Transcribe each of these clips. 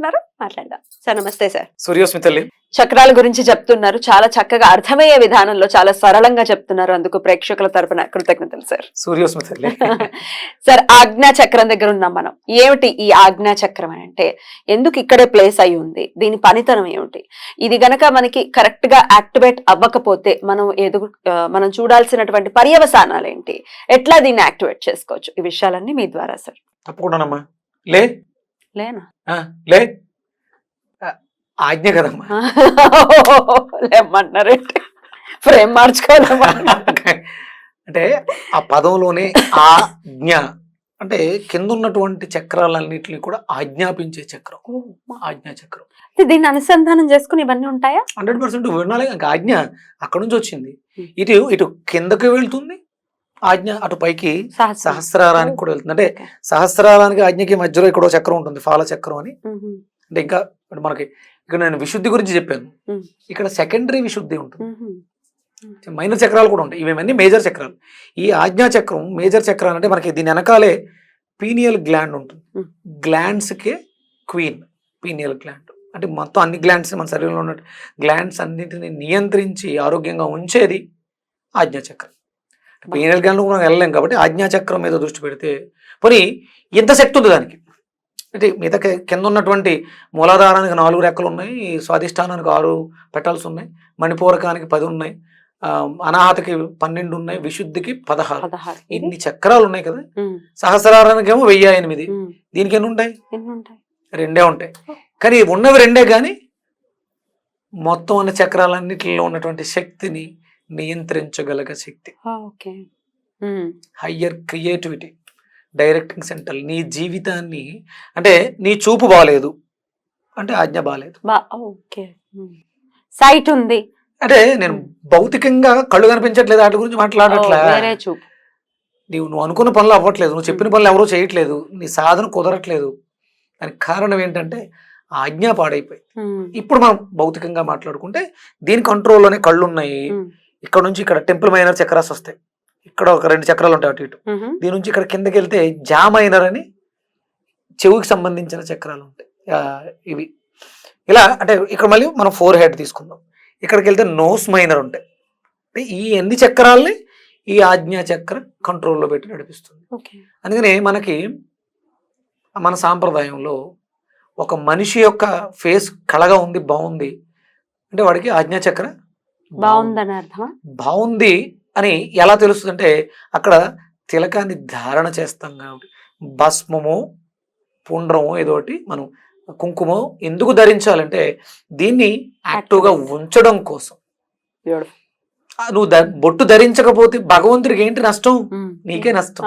ఉన్నారు మాట్లాడదాం. సార్ నమస్తే సార్. సూర్యోస్మి తల్లి. చక్రాల గురించి చెప్తున్నారు. చాలా చక్కగా అర్థమయ్యే విధానంలో చాలా సరళంగా చెప్తున్నారు. అందుకు ప్రేక్షకుల తరపున కృతజ్ఞతలు సార్. సూర్యోస్మి తల్లి. సార్ ఆజ్ఞా చక్రం దగ్గర ఉన్నాం మనం. ఏమిటి ఈ ఆజ్ఞా చక్రం అని అంటే? ఎందుకు ఇక్కడే ప్లేస్ అయి ఉంది? దీని పనితనం ఏమిటి? ఇది గనక మనకి కరెక్ట్గా యాక్టివేట్ అవ్వకపోతే మనం ఎదుగు మనం చూడాల్సినటువంటి పర్యవసానాలు ఏంటి? ఎట్లా దీన్ని యాక్టివేట్ చేసుకోవచ్చు? ఈ విషయాలన్నీ మీ ద్వారా సార్. తప్పకుండానమ్మా లే లేనా? లే. ఆజ్ఞ కదమ్మా. లేమన్నారంటే ఫ్రేమ్ మార్చుకోవాలమ్మా. అంటే ఆ పదంలోనే ఆజ్ఞ అంటే కింద ఉన్నటువంటి చక్రాలన్నింటినీ కూడా ఆజ్ఞాపించే చక్రం. ఆజ్ఞా చక్రం. దీన్ని అనుసంధానం చేసుకుని ఇవన్నీ ఉంటాయా? హండ్రెడ్ పర్సెంట్ వినాలి. ఆజ్ఞ అక్కడ నుంచి వచ్చింది. ఇటు ఇటు కిందకి వెళ్తుంది ఆజ్ఞ అటు పైకి సహస్రం. సహస్రారానికి కూడా వెళ్తుంది అంటే. సహస్రారానికి ఆజ్ఞకి మధ్యలో ఇక్కడ చక్రం ఉంటుంది ఫాల చక్రం అని. అంటే ఇంకా మనకి ఇక్కడ నేను విశుద్ధి గురించి చెప్పాను. ఇక్కడ సెకండరీ విశుద్ధి ఉంటుంది. మైనర్ చక్రాలు కూడా ఉంటాయి ఇవేమన్నీ మేజర్ చక్రాలు ఈ ఆజ్ఞా చక్రం మేజర్ చక్రాలు అంటే మనకి దీని వెనకాలే పీనియల్ గ్లాండ్ ఉంటుంది. గ్లాండ్స్కే క్వీన్ పీనియల్ గ్లాండ్ అంటే మొత్తం అన్ని గ్లాండ్స్ మన శరీరంలో ఉన్న గ్లాండ్స్ అన్నింటిని నియంత్రించి ఆరోగ్యంగా ఉంచేది ఆజ్ఞా పీనియల్ గ్లాండ్ మనం వెళ్ళలేం కాబట్టి ఆజ్ఞా చక్రం మీద దృష్టి పెడితే పోనీ ఎంత శక్తి ఉంది దానికి? అంటే మిగతా కింద ఉన్నటువంటి మూలాధారానికి నాలుగు రెక్కలు ఉన్నాయి స్వాధిష్టానానికి ఆరు పెటల్స్ ఉన్నాయి మణిపూరకానికి పది ఉన్నాయి అనాహతకి పన్నెండు ఉన్నాయి విశుద్ధికి పదహారు? ఇన్ని చక్రాలు ఉన్నాయి కదా. సహస్రారానికి ఏమో వెయ్యి ఎనిమిది. దీనికి ఎన్ని ఉంటాయి? ఎన్ని ఉంటాయి? రెండే ఉంటాయి. కానీ ఉన్నవి రెండే కానీ మొత్తం ఉన్న చక్రాలన్నిటిలో ఉన్నటువంటి శక్తిని నియంత్రించగలగ శక్తి. హయ్యర్ క్రియేటివిటీ డైరెక్టింగ్ సెంటర్ నీ జీవితాన్ని అంటే నీ చూపు బాగాలేదు అంటే ఆజ్ఞ బాగాలేదు బా- ఓకే మ్మ్. సైట్ ఉంది. అంటే నేను భౌతికంగా కళ్ళు కనిపించట్లేదు వాటి గురించి మాట్లాడట్లే. చూపు. నీవు నువ్వు అనుకున్న పనులు అవ్వట్లేదు నువ్వు చెప్పిన పనులు ఎవరూ చేయట్లేదు నీ సాధన కుదరట్లేదు. దానికి కారణం ఏంటంటే ఆజ్ఞ పాడైపోయి. మ్మ్. ఇప్పుడు మనం భౌతికంగా మాట్లాడుకుంటే దీని కంట్రోల్లోనే కళ్ళు ఉన్నాయి. ఇక్కడ నుంచి ఇక్కడ టెంపుల్ మైనర్ చక్రాస్ వస్తాయి. ఇక్కడ ఒక రెండు చక్రాలు ఉంటాయి అటు ఇటు. దీని నుంచి ఇక్కడ కిందకి వెళ్తే జా మైనర్ అని చెవుకి సంబంధించిన చక్రాలు ఉంటాయి. ఇవి. ఇలా అంటే ఇక్కడ మళ్ళీ మనం ఫోర్ హెడ్ తీసుకుందాం. ఇక్కడికి వెళ్తే నోస్ మైనర్ ఉంటాయి. అంటే ఈ ఎన్ని చక్రాల్ని ఈ ఆజ్ఞా చక్ర కంట్రోల్లో పెట్టి నడిపిస్తుంది. అందుకని మనకి మన సాంప్రదాయంలో ఒక మనిషి యొక్క ఫేస్ కళగా ఉంది బాగుంది అంటే వాడికి ఆజ్ఞాచక్ర బాగుందని అర్థమా బాగుంది అని ఎలా తెలుస్తుంది అంటే అక్కడ తిలకాన్ని ధారణ చేస్తాం కాబట్టి. భస్మము పుండ్రము ఏదో ఒకటి మనం కుంకుమ ఎందుకు ధరించాలంటే దీన్ని యాక్టివ్గా ఉంచడం కోసం. నువ్వు బొట్టు ధరించకపోతే భగవంతుడికి ఏంటి నష్టం. నీకే నష్టం.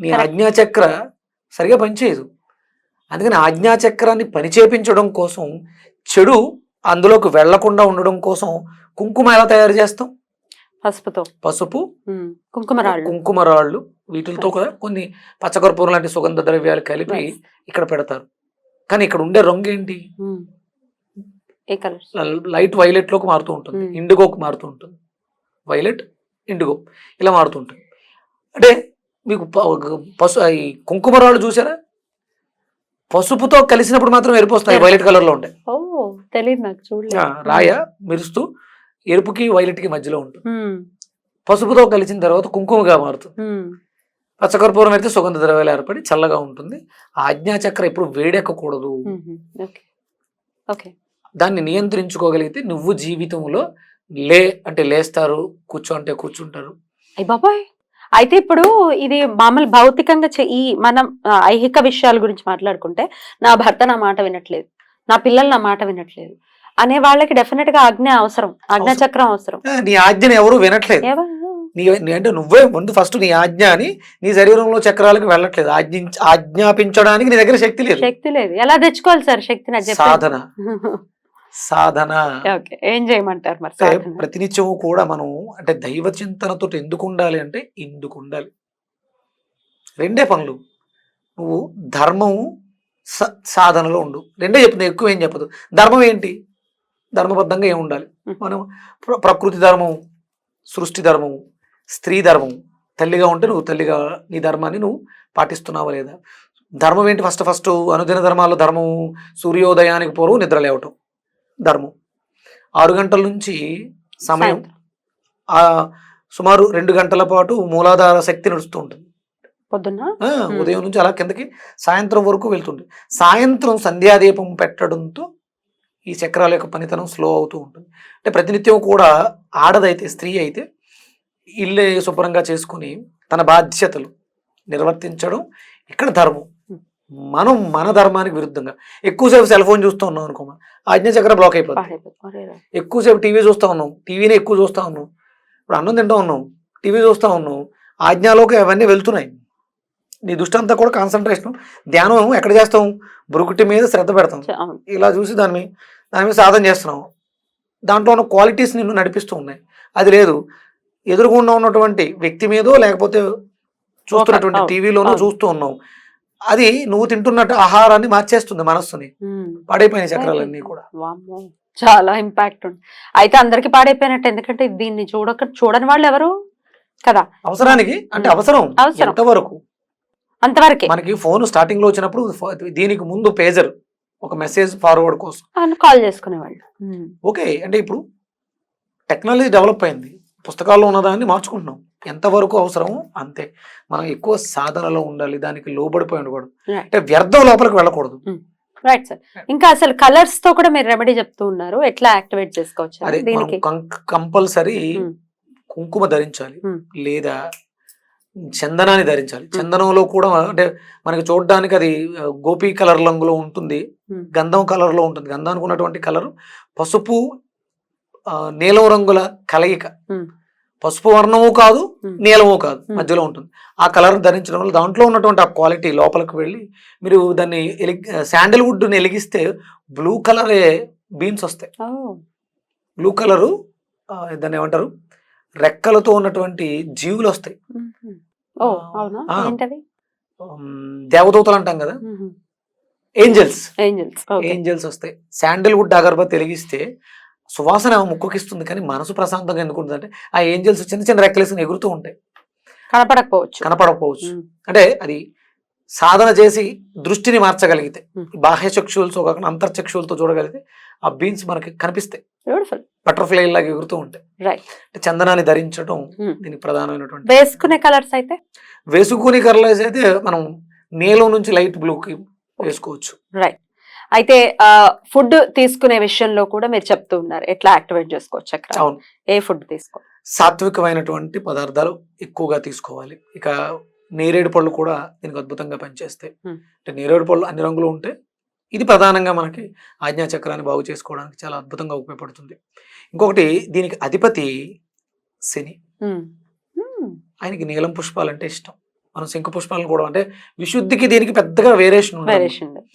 నీ ఆజ్ఞాచక్ర సరిగా పనిచేయదు. అందుకని ఆజ్ఞాచక్రాన్ని పనిచేపించడం కోసం చెడు అందులోకి వెళ్ళకుండా ఉండడం కోసం కుంకుమ ఎలా తయారు చేస్తాం? పసుపుతో. పసుపు. కుంకుమరాళ్ళు కుంకుమ రాళ్ళు. వీటితో కూడా కొన్ని పచ్చకర్పూరం లాంటి సుగంధ ద్రవ్యాలు కలిపి. ఇక్కడ పెడతారు. కానీ ఇక్కడ ఉండే రంగు ఏంటి? లైట్ వైలెట్లోకి మారుతూ ఉంటుంది. ఇండిగోకి మారుతూ ఉంటుంది. వైలెట్ ఇండిగో ఇలా మారుతూ ఉంటుంది. అంటే మీకు పసు ఈ కుంకుమ రాళ్ళు చూసారా? పసుపుతో కలిసినప్పుడు మాత్రం ఎరిపోస్తాయి ఎరుపు. వైలెట్ కలర్లో ఉంటాయి. ఓ తెలియదు నాకు ఆ, చూడలేదు రాయ మెరుస్తూ ఎరుపుకి వైలెట్కి మధ్యలో ఉంటుంది. పసుపుతో కలిసిన తర్వాత కుంకుమగా మారుతుంది. పచ్చకర్పూరం అయితే సుగంధ ద్రవ్యాలు ఏర్పడి చల్లగా ఉంటుంది. ఆజ్ఞా చక్ర ఎప్పుడు వేడెక్కకూడదు. దాన్ని నియంత్రించుకోగలిగితే నువ్వు జీవితంలో లే అంటే లేస్తారు కూర్చో అంటే కూర్చుంటారు. అయ్య బాబాయ్! అయితే ఇప్పుడు ఇది మామూలు భౌతికంగా ఈ మనం ఐహిక విషయాల గురించి మాట్లాడుకుంటే నా భర్త నా మాట వినట్లేదు. నా పిల్లలు నా మాట వినట్లేదు. అనే వాళ్ళకి డెఫినెట్గా ఆజ్ఞ అవసరం ఆజ్ఞా. చక్రం అవసరం. నీ ఆజ్ఞని ఎవరు వినట్లేదు? నీ అంటే నువ్వే ముందు ఫస్ట్ నీ ఆజ్ఞ అని నీ శరీరంలో చక్రాలకు వెళ్ళట్లేదు. ఆజ్ఞ ఆజ్ఞాపించడానికి నీ దగ్గర శక్తి లేదు. శక్తి లేదు. ఎలా తెచ్చుకోవాలి సార్ శక్తిని చెప్పండి. సాధన. సాధన. ఓకే ఏం చేయమంటారు మరి? ప్రతినిత్యము కూడా మనం అంటే దైవ చింతనతో ఎందుకు ఉండాలి అంటే ఇందుకు ఉండాలి. రెండే పనులు. నువ్వు ధర్మము స- సాధనలో ఉండు. రెండే చెప్తుంది ఎక్కువ ఏం చెప్పదు ధర్మం ఏంటి? ధర్మబద్ధంగా ఏం ఉండాలి? మనం ప్ర- ప్రకృతి ధర్మం సృష్టి ధర్మం స్త్రీ ధర్మం తల్లిగా ఉంటే నువ్వు తల్లిగా నీ ధర్మాన్ని నువ్వు పాటిస్తున్నావా లేదా? ధర్మం ఏంటి ఫస్ట్ ఫస్ట్ అనుదిన ధర్మాల్లో ధర్మం సూర్యోదయానికి పూర్వం నిద్ర లేవటం ధర్మం. ఆరు గంటల నుంచి సమయం సుమారు రెండు గంటల పాటు మూలాధార శక్తి నడుస్తూ ఉంటుంది. పొద్దున్న? ఉదయం నుంచి అలా కిందకి సాయంత్రం వరకు వెళ్తుంది సాయంత్రం సంధ్యాదీపం పెట్టడంతో ఈ చక్రాల యొక్క పనితనం స్లో అవుతూ ఉంటుంది. అంటే ప్రతినిత్యం కూడా ఆడదైతే స్త్రీ అయితే ఇల్లు శుభ్రంగా చేసుకుని తన బాధ్యతలు నిర్వర్తించడం ఇక్కడ ధర్మం. మనం మన ధర్మానికి విరుద్ధంగా. ఎక్కువసేపు సెల్ ఫోన్ చూస్తూ ఉన్నాం అనుకో ఆజ్ఞ చక్ర బ్లాక్ అయిపోతుంది. ఎక్కువసేపు టీవీ చూస్తూ ఉన్నాం. టీవీనే ఎక్కువ చూస్తూ ఉన్నాం. ఇప్పుడు అన్నం తింటూ ఉన్నాం. టీవీ చూస్తూ ఉన్నాం. ఆజ్ఞలోకి అవన్నీ వెళ్తున్నాయి. నీ దృష్టి అంతా కూడా కాన్సన్ట్రేషన్ ధ్యానం ఎక్కడ చేస్తాం? బురుకుటి మీద శ్రద్ధ పెడతాం. ఇలా చూసి దాని దాని మీద సాధన చేస్తున్నాం. దాంట్లో ఉన్న క్వాలిటీస్ నిన్ను నడిపిస్తూ ఉన్నాయి. అది లేదు. ఎదురుగుండా ఉన్నటువంటి వ్యక్తి మీదో లేకపోతే చూస్తున్నటువంటి టీవీలోనో. చూస్తూ ఉన్నావు అది నువ్వు తింటున్నట్టు ఆహారాన్ని మార్చేస్తుంది మనస్సుని. పడైపోయిన చక్రాలన్నీ కూడా. చాలా ఇంపాక్ట్ ఉంది. అయితే అందరికి పాడైపోయినట్టు ఎందుకంటే దీన్ని చూడక చూడని వాళ్ళు ఎవరు? కదా. అవసరానికి? అంటే అవసరం. అవసరం. ఎంతవరకు? అంతవరకే. మనకి ఫోన్ స్టార్టింగ్లో వచ్చినప్పుడు దీనికి ముందు పేజర్ ఒక మెసేజ్ ఫార్వర్డ్ కోసం. కాల్ చేసుకునేవాళ్ళు. ఓకే అంటే ఇప్పుడు టెక్నాలజీ డెవలప్ అయింది. పుస్తకాల్లో ఉన్నదాన్ని మార్చుకుంటున్నాం. ఎంతవరకు అవసరమో అంతే. మనం ఎక్కువ సాధనలో ఉండాలి దానికి లోబడిపోయి ఉండకూడదు. అంటే వ్యర్థం లోపలికి వెళ్ళకూడదు. రైట్ సార్ ఇంకా అసలు కలర్స్తో కూడా మీరు రెమెడీ చెప్తూ ఉన్నారు. ఎట్లా యాక్టివేట్ చేసుకోవచ్చు? కంపల్సరీ. కుంకుమ ధరించాలి. లేదా చందనాన్ని ధరించాలి. చందనంలో కూడా అంటే మనకి చూడడానికి అది గోపీ కలర్ రంగులో ఉంటుంది. గంధం కలర్లో ఉంటుంది. గంధానికి ఉన్నటువంటి కలర్ పసుపు నీలం రంగుల కలయిక. పసుపు వర్ణము కాదు. నీలము కాదు. మధ్యలో ఉంటుంది. ఆ కలర్ ధరించడం వల్ల దాంట్లో ఉన్నటువంటి ఆ క్వాలిటీ లోపలికి వెళ్ళి మీరు దాన్ని శాండల్ వుడ్ని వెలిగిస్తే బ్లూ కలరే బీన్స్ వస్తాయి. బ్లూ కలరు దాన్ని ఏమంటారు? రెక్కలతో ఉన్నటువంటి జీవులు వస్తాయి. దేవదూతలు అంటాం కదా. ఏంజల్స్. ఏంజల్స్ ఏంజల్స్ వస్తాయి శాండిల్ వుడ్ అగరబత్తి వెలిగిస్తే సువాసన ముక్కుకిస్తుంది కానీ మనసు ప్రశాంతంగా ఎందుకు ఉంటుందంటే ఆ ఏంజల్స్ చిన్న చిన్న రెక్కలేసుకుని ఎగురుతూ ఉంటాయి. కనపడకపోవచ్చు. కనపడకపోవచ్చు. అంటే అది సాధన చేసి దృష్టిని మార్చగలిగితే. బాహ్య చక్షువులతో కాకుండా అంతర్చక్షువులతో చూడగలిగితే ఆ బీన్స్ మనకి కనిపిస్తాయి. బ్యూటిఫుల్ బటర్ఫ్లై లాగా ఎగురుతూ ఉంటాయి. రైట్ చందనాన్ని ధరించడం Hmm. దీనికి ప్రధానమైనటువంటి వేసుకునే కలర్స్ అయితే? వేసుకుని కర్లైజ్ అయితే మనం నీలం నుంచి లైట్ బ్లూకి వేసుకోవచ్చు. రైట్ అయితే ఫుడ్ తీసుకునే విషయంలో కూడా మీరు చెప్తూ ఉన్నారు. ఎట్లా యాక్టివేట్ చేసుకోవచ్చు అవును. ఏ ఫుడ్ తీసుకో? సాత్వికమైనటువంటి పదార్థాలు ఎక్కువగా తీసుకోవాలి. ఇక నేరేడు పళ్ళు కూడా దీనికి అద్భుతంగా పనిచేస్తాయి. Hmm. అంటే నేరేడు పళ్ళు అన్ని రంగులు ఉంటే ఇది ప్రధానంగా మనకి ఆజ్ఞా చక్రాన్ని బాగు చేసుకోవడానికి చాలా అద్భుతంగా ఉపయోగపడుతుంది. ఇంకొకటి దీనికి అధిపతి శని. ఆయనకి నీలం పుష్పాలు అంటే ఇష్టం. మనం శంకు పుష్పాలను కూడా అంటే విశుద్ధికి దీనికి పెద్దగా వేరియేషన్.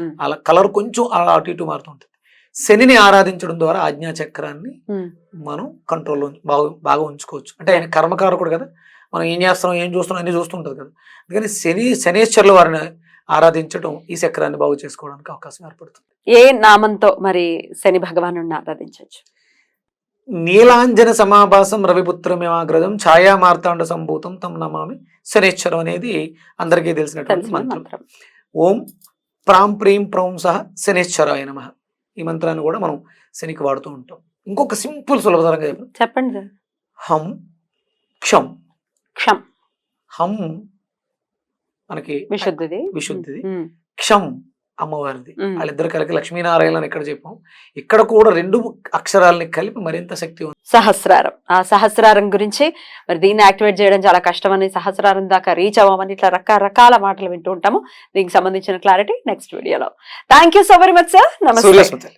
మ్మ్. అలా కలర్ కొంచెం అలా అటు ఇటు మారుతుంటుంది శనిని ఆరాధించడం ద్వారా ఆజ్ఞా చక్రాన్ని మ్మ్. మనం కంట్రోల్లో బాగా బాగా ఉంచుకోవచ్చు. అంటే ఆయన కర్మకారకుడు కదా. మనం ఏం చేస్తున్నాం ఏం చూస్తున్నాం అన్ని చూస్తుంటది కదా. అందుకని శని శనేశ్వరుల వారిని ఆరాధించడం ఈ చక్రాన్ని బాగు చేసుకోవడానికి అవకాశం ఏర్పడుతుంది. ఏ నామంతో మరి శని భగవాను ఆరాధించవచ్చు? నీలాంజన సమాభాసం రవిపుత్రమేమాగ్రజం ఛాయా మార్తాండ సంభూతం తం నమామి శనేశ్వరం అనేది అందరికీ తెలిసినటువంటి తెలిసిన మంత్రం. ఓం ప్రాం ప్రీం ప్రౌం సహ శనేశ్వరాయ నమ. ఈ మంత్రాన్ని కూడా మనం శనికి వాడుతూ ఉంటాం. ఇంకొక సింపుల్ సులభతరంగా చెప్పండి సార్. హం క్షం. క్షం. హం మనకి విశుద్ధిది. విశుద్ధిది. క్షం అమ్మవారిది. వాళ్ళిద్దరు కలిపి లక్ష్మీనారాయణ అని ఇక్కడ చెప్పాం. ఇక్కడ కూడా రెండు అక్షరాలని కలిపి మరింత శక్తి ఉంది. సహస్రారం. ఆ సహస్రారం గురించి మరి దీన్ని యాక్టివేట్ చేయడం చాలా కష్టమని సహస్రారం దాకా రీచ్ అవ్వమని ఇట్లా రకరకాల మాటలు వింటూ ఉంటాము. దీనికి సంబంధించిన క్లారిటీ నెక్స్ట్ వీడియోలో thank so very much sir నమస్తే